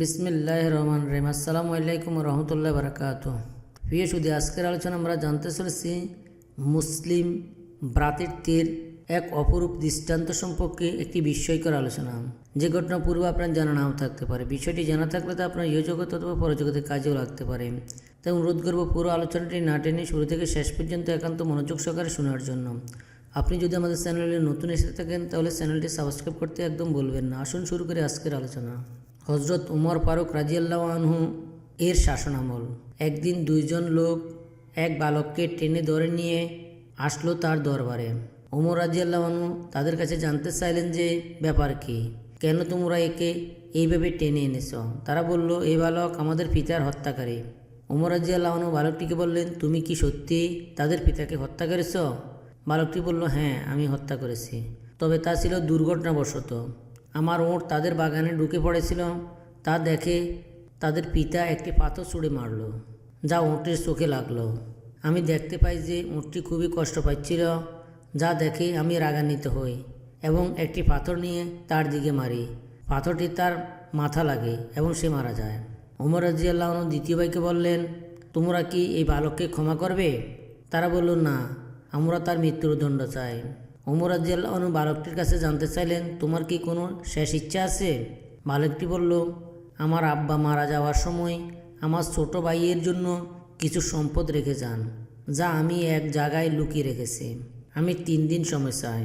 বিসমিল্লাহ রহমান রহিম। আসসালামু আলাইকুম রহমতুল্লাহ বারাকাত প্রিয় শুধু আজকের আলোচনা আমরা জানতে চলেছি মুসলিম ভ্রাতৃত্বের এক অপরূপ দৃষ্টান্ত সম্পর্কে একটি বিস্ময়কর আলোচনা। যে ঘটনা পূর্বে আপনার জানা নাও থাকতে পারে। বিষয়টি জানা থাকলে তা আপনার ইহজগত অথবা পরজগতে কাজেও লাগতে পারে। তাই অনুরোধ করব পুরো আলোচনাটি না টেনে শুরু থেকে শেষ পর্যন্ত একান্ত মনোযোগ সহকারে শোনার জন্য। আপনি যদি আমাদের চ্যানেলে নতুন এসে থাকেন, তাহলে চ্যানেলটি সাবস্ক্রাইব করতে একদম বলবেন না। আসুন শুরু করে আজকের আলোচনা। হজরত উমর ফারুক রাজিয়াল্লাহ আনহু এর শাসনামল। একদিন দুইজন লোক এক বালককে টেনে ধরে নিয়ে আসলো তার দরবারে। উমর রাজিয়াল্লাহ আনহু তাদের কাছে জানতে চাইলেন যে, ব্যাপার কি? কেন তোমরা একে এইভাবে টেনে এনেছ? তারা বলল এই বালক আমাদের পিতার হত্যাকারী। উমর রাজিয়াল্লাহ আনহু বালকটিকে বললেন, তুমি কি সত্যি তাদের পিতাকে হত্যা করেছ? বালকটি বলল হ্যাঁ আমি হত্যা করেছি। তবে তা ছিল দুর্ঘটনাবশত। আমার ওঁট তাদের বাগানে ঢুকে পড়েছিল তা দেখে তাদের পিতা একটি পাথর ছুঁড়ে মারল, যা ওঁটের চোখে লাগল। আমি দেখতে পাই যে ওঁটটি খুবই কষ্ট পাচ্ছিল, যা দেখে আমি রাগান্বিত হই এবং একটি পাথর নিয়ে তার দিকে মারি। পাথরটি তার মাথা লাগে এবং সে মারা যায়। উমর রাজিয়াল্লাহ দ্বিতীয় ভাইকে বললেন, তোমরা কি এই বালককে ক্ষমা করবে? তারা বলল, না, আমরা তার মৃত্যুর দণ্ড চাই। ওমর রাজিয়াল্লাহ বালকটির কাছে জানতে চাইলেন, তোমার কি কোনো শেষ ইচ্ছা আছে? বালকটি বলল, আমার আব্বা মারা যাওয়ার সময় আমার ছোট ভাইয়ের জন্য কিছু সম্পদ রেখে যান, যা আমি এক জায়গায় লুকিয়ে রেখেছি। আমি তিন দিন সময় চাই,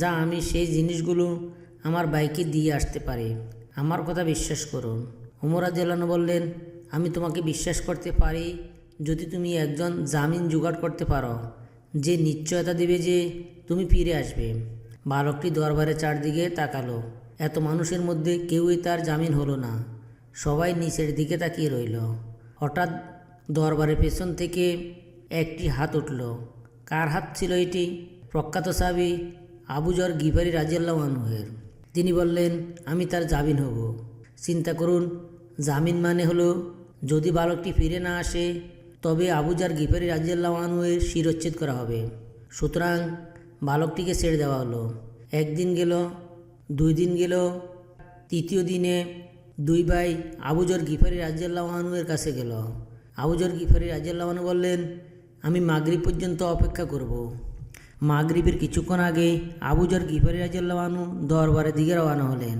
যা আমি সেই জিনিসগুলো আমার বাইকে দিয়ে আসতে পারি। আমার কথা বিশ্বাস করুন ওমর রাজিয়াল্লাহ বললেন, আমি তোমাকে বিশ্বাস করতে পারি যদি তুমি একজন জামিন জোগাড় করতে পারো। যে নিশ্চয়তা দেবে যে তুমি ফিরে আসবে। বালকটি দরবারে চারদিকে তাকালো। এত মানুষের মধ্যে কেউই তার জামিন হলো না। সবাই নিচের দিকে তাকিয়ে রইল। হঠাৎ দরবারের পেছন থেকে একটি হাত উঠল। কার হাত ছিল এটি? প্রখ্যাত সাবি আবুজর গিফারি রাজিয়াল্লাহ আনহের তিনি বললেন, আমি তার জামিন হব। চিন্তা করুন, জামিন মানে হলো যদি বালকটি ফিরে না আসে তবে আবুজার গিফারি রাজিয়াল্লাহ আনহুয়ের শিরচ্ছেদ করা হবে। সুতরাং বালকটিকে ছেড়ে দেওয়া হলো। একদিন গেল, দুই দিন গেল, তৃতীয় দিনে দুই ভাই আবুজর গিফারি রাজিয়াল্লাহ আনহুয়ের কাছে গেল। আবুজর গিফারি রাজিয়াল্লাহ আনহু বললেন, আমি মাগরিব পর্যন্ত অপেক্ষা করব। মাগরিবের কিছুক্ষণ আগে আবুজর গিফারি রাজিয়াল্লাহ আনহু দরবারের দিকে রওনা হলেন।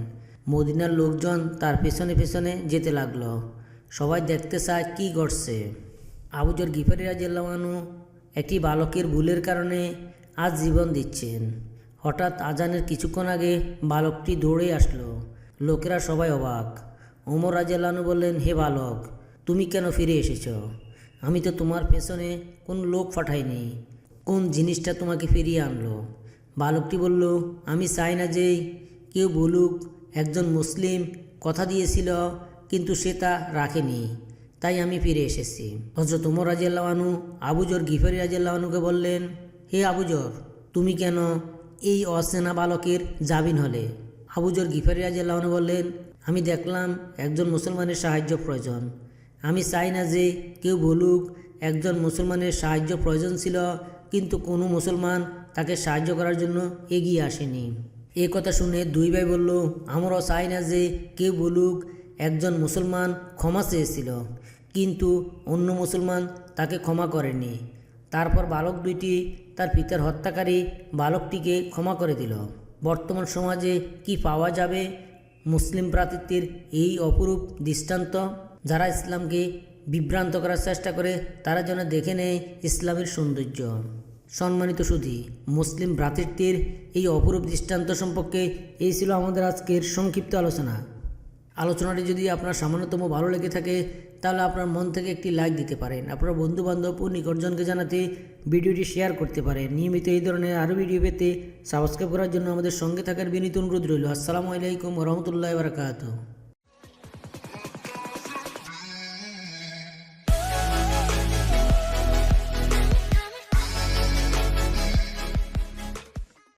মদিনার লোকজন তার পেছনে পেছনে যেতে লাগল। সবাই দেখতে চায় কি ঘটছে। আবুজর গিফারি রাজিয়াল্লাহানু একটি বালকের ভুলের কারণে আজ জীবন দিচ্ছেন। হঠাৎ আজানের কিছুক্ষণ আগে বালকটি দৌড়ে আসলো। লোকেরা সবাই অবাক। ওমর রাজিয়াল্লাহনু বললেন, হে বালক, তুমি কেন ফিরে এসেছ? আমি তো তোমার পেছনে কোন লোক পাঠাইনি। কোন জিনিসটা তোমাকে ফিরিয়ে আনলো? বালকটি বলল, আমি চাই না যে কেউ বলুক, একজন মুসলিম কথা দিয়েছিল, কিন্তু সে তা রাখেনি। তাই আমি ফিরে এসেছি। হজরত উমর রাজিয়াল্লাহানু আবুজর গিফারি রাজিয়াল্লাহানুকে বললেন, হে আবুজর তুমি কেন এই অচেনা বালকের জামিন হলে? আবুজর গিফারি রাজিয়াল্লাহানু বললেন, আমি দেখলাম একজন মুসলমানের সাহায্য প্রয়োজন। আমি চাই না যে কেউ বলুক একজন মুসলমানের সাহায্য প্রয়োজন ছিল, কিন্তু কোনো মুসলমান তাকে সাহায্য করার জন্য এগিয়ে আসেনি। এ কথা শুনে দুই ভাই বলল, আমরাও চাই না যে কেউ বলুক একজন মুসলমান ক্ষমা চেয়েছিল। কিন্তু অন্য মুসলমান তাকে ক্ষমা করেনি তারপর বালক দুইটি তার পিতার হত্যাকারী বালকটিকে ক্ষমা করে দিল। বর্তমান সমাজে কি পাওয়া যাবে? মুসলিম ভ্রাতৃত্বের এই অপরূপ দৃষ্টান্ত যারা ইসলামকে বিভ্রান্ত করার চেষ্টা করে, তারা যেন দেখে নেয় ইসলামের সৌন্দর্য। সম্মানিত সুধী, মুসলিম ভ্রাতৃত্বের এই অপরূপ দৃষ্টান্ত সম্পর্কে এই ছিল আমাদের আজকের সংক্ষিপ্ত আলোচনা। আলোচনাটি যদি আপনার সামান্যতম ভালো লেগে থাকে, তাহলে আপনার মন থেকে একটি লাইক দিতে পারেন। আপনার বন্ধুবান্ধব ও নিকটজনকে জানাতে ভিডিওটি শেয়ার করতে পারেন। নিয়মিত এই ধরনের আরও ভিডিও পেতে সাবস্ক্রাইব করার জন্য আমাদের সঙ্গে থাকার বিনীত অনুরোধ রইল। আসসালামু আলাইকুম রহমতুল্লাহ বারকাত